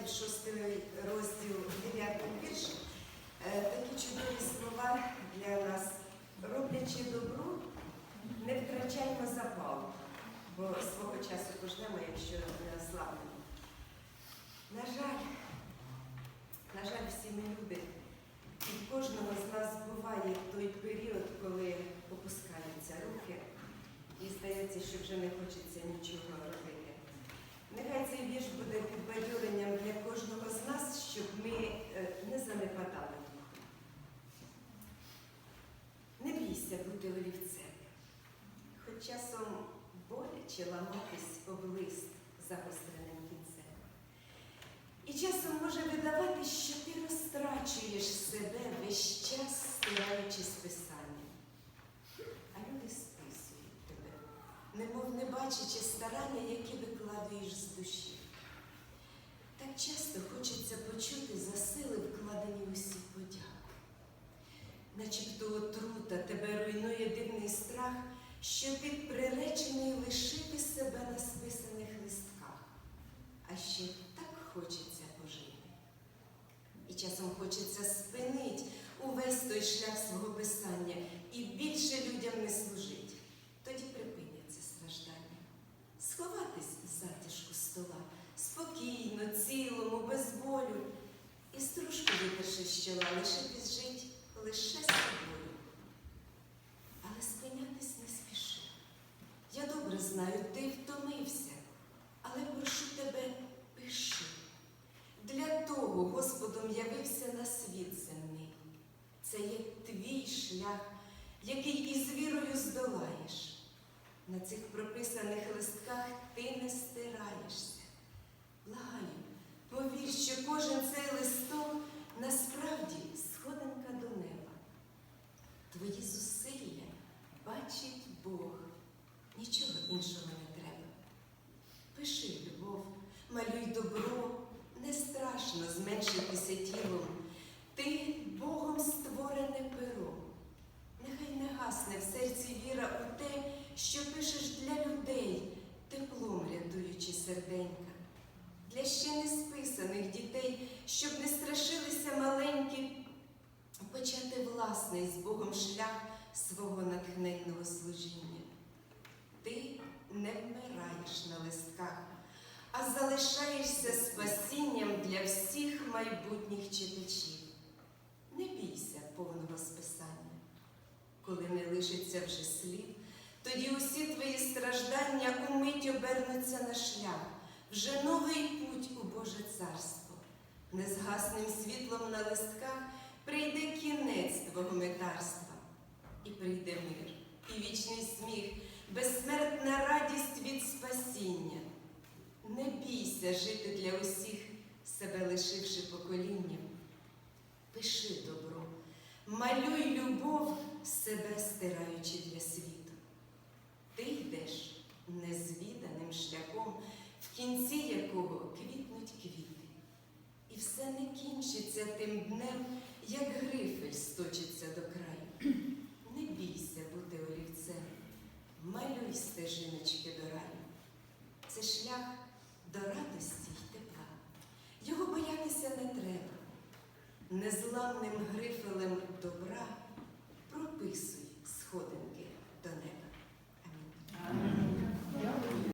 Галатів, 6 розділ, 9 вірш. Е, Такі чудові слова для нас. Роблячи добро, не втрачаймо запалу, бо свого часу пожнемо, якщо не ослабнемо. На жаль, на жаль, всі ми люди. І кожного з нас буває той період, коли опускаються руки, і здається, що вже не хочеться нічого робити. Нехай цей вірш буде підбадьоренням для кожного з нас, щоб ми е, не занепадали духом. Не бійся бути олівцем, хоч часом боляче ламатись об загостреним кінцем. І часом може видавати, що ти розтрачуєш себе весь час, стираючи списання. А люди списують тебе, немов не бачачи старання, які викладуєш з душі. Так часто хочеться почути за сили вкладені усі подяки. Начебто отрута тебе руйнує дивний страх, що ти приречений лишити себе на списаних листках, а ще так хочеться пожити. І часом хочеться спинить увесь той шлях свого писання і більше людям не служить. Тоді припиняться страждання. Сховатись в затишку стола, спокійно, цілому, без болю, і стружку витерши з чола, лишитись жить лише собою. Але спинятись не спіши. Я добре знаю, ти втомився, але прошу тебе, пиши. Для того Господом явився на світ земний. Це є твій шлях, який із вірою здолаєш. На цих прописаних листках ти не стираєшся. Благаю, повір, що кожен цей листок насправді сходинка до неба. Твої зусилля бачить Бог, нічого іншого не треба. Пиши любов, малюй добро, не страшно зменшитися тілом. Ти Богом створене перо. Нехай не гасне в серці віра у те, що пишеш для людей, теплом рятуючи серденька, для ще не списаних дітей, щоб не страшилися маленькі, почати власний з Богом шлях свого натхненного служіння. Ти не вмираєш на листках, залишаєшся спасінням для всіх майбутніх читачів. Не бійся повного списання. Коли не лишиться вже слів, тоді усі твої страждання умить обернуться на шлях, вже новий путь у Боже царство. Незгасним світлом на листках прийде кінець твого метарства, і прийде мир, і вічний сміх, безсмертна радість від спасіння. Не жити для усіх, себе лишивши поколінням. Пиши добро, малюй любов, себе стираючи для світу. Ти йдеш незвіданим шляхом, в кінці якого квітнуть квіти. І все не кінчиться тим днем, як грифель сточиться до краю. Не бійся бути олівцем, малюй стежиночки до раю. Це шлях до радості й тепла. Його боятися не треба. Незламним грифелем